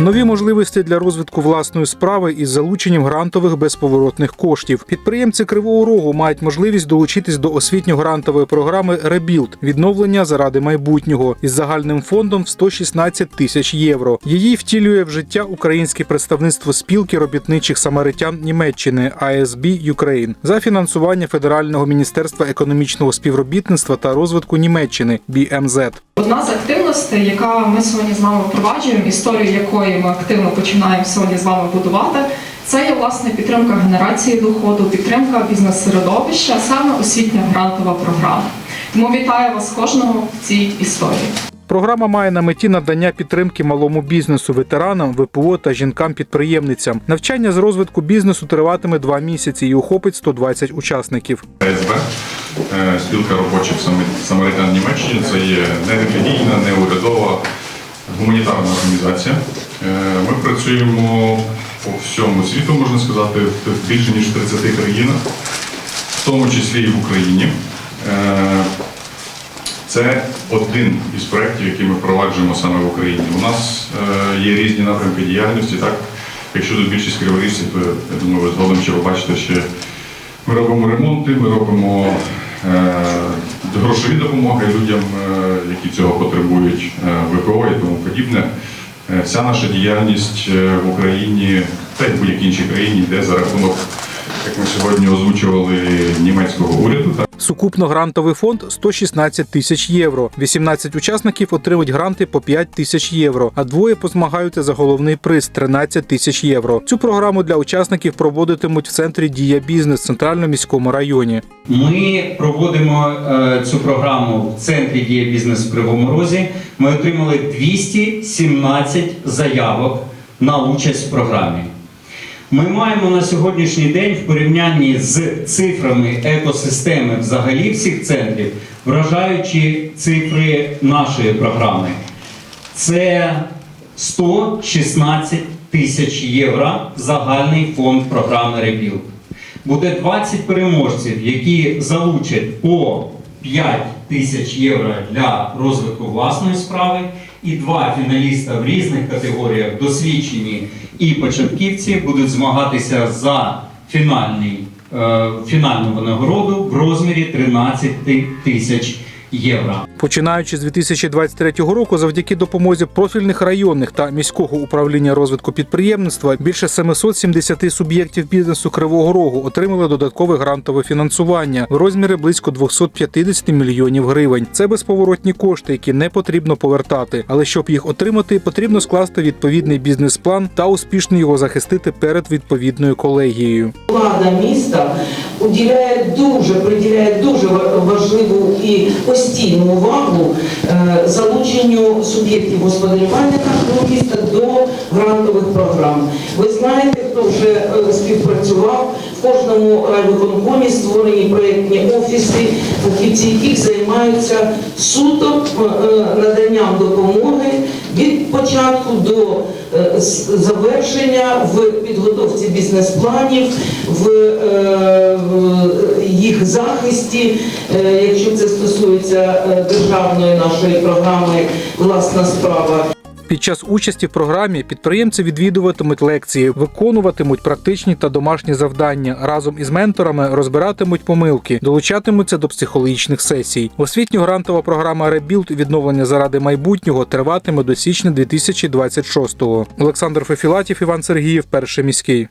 Нові можливості для розвитку власної справи із залученням грантових безповоротних коштів. Підприємці Кривого Рогу мають можливість долучитись до освітньо-грантової програми Ребілд відновлення заради майбутнього із загальним фондом в 116 тисяч євро. Її втілює в життя українське представництво спілки робітничих самаритян Німеччини ASB Ukraine за фінансування Федерального міністерства економічного співробітництва та розвитку Німеччини BMZ. Одна з активностей, яка ми сьогодні з вами впроваджуємо, історію якої ми активно починаємо сьогодні з вами будувати, це є власне підтримка генерації доходу, підтримка бізнес-середовища, саме освітня грантова програма. Тому вітаю вас кожного в цій історії. Програма має на меті надання підтримки малому бізнесу, ветеранам, ВПО та жінкам-підприємницям. Навчання з розвитку бізнесу триватиме два місяці і охопить 120 учасників. Е, спілка робочих самаритян Німеччини. Це є не релігійна, не гуманітарна організація. Е, Ми працюємо по всьому світу, можна сказати, в більше ніж 30 країнах, в тому числі і в Україні. Е, Це один із проєктів, які ми впроваджуємо саме в Україні. У нас є різні напрямки діяльності. Так, якщо тут більшість криворіжців, то я думаю, ви згодом ще побачите ще ми робимо ремонти, ми робимо грошові допомоги людям, е, які цього потребують, е, ВПО і тому подібне. Е, вся наша діяльність е, в Україні та й в будь-якій іншій країні йде за рахунок, як ми сьогодні озвучували, німецького. Сукупно грантовий фонд 116 тисяч євро. 18 учасників отримують гранти по 5 тисяч євро, а двоє позмагаються за головний приз 13 тисяч євро. Цю програму для учасників проводитимуть в центрі Дія бізнес в центральному міському районі. Ми проводимо е, цю програму в центрі дія бізнес в Кривому Розі. Ми отримали 217 заявок на участь в програмі. Ми маємо на сьогоднішній день в порівнянні з цифрами екосистеми взагалі всіх центрів, вражаючі цифри нашої програми. Це 116 тисяч євро загальний фонд програми Ребілд. Буде 20 переможців, які залучать по 5 тисяч євро для розвитку власної справи, і два фіналіста в різних категоріях, досвідчені і початківці, будуть змагатися за фінальний, е, фінальну винагороду в розмірі 13 тисяч євро. Починаючи з 2023 року, завдяки допомозі профільних районних та міського управління розвитку підприємництва більше 770 суб'єктів бізнесу Кривого Рогу отримали додаткове грантове фінансування в розмірі близько 250 мільйонів гривень. Це безповоротні кошти, які не потрібно повертати. Але щоб їх отримати, потрібно скласти відповідний бізнес-план та успішно його захистити перед відповідною колегією. Влада міста уділяє дуже, приділяє дуже ва- важливу і постійну увагу е, залученню суб'єктів господарювання міста до грантових програм. Ви знаєте, хто вже е, співпрацював в кожному райвиконкомі створені проєктні офіси, фахівці яких займаються суто е, наданням допомоги від початку до е, завершення в підготовці бізнес-планів, в е, їх захисті, е, якщо це стосується державної нашої програми Власна справа. Під час участі в програмі підприємці відвідуватимуть лекції, виконуватимуть практичні та домашні завдання. Разом із менторами розбиратимуть помилки, долучатимуться до психологічних сесій. Освітньо-грантова програма Ребілд відновлення заради майбутнього триватиме до січня 2026-го. Олександр Фефілатів, Іван Сергіїв, перший міський.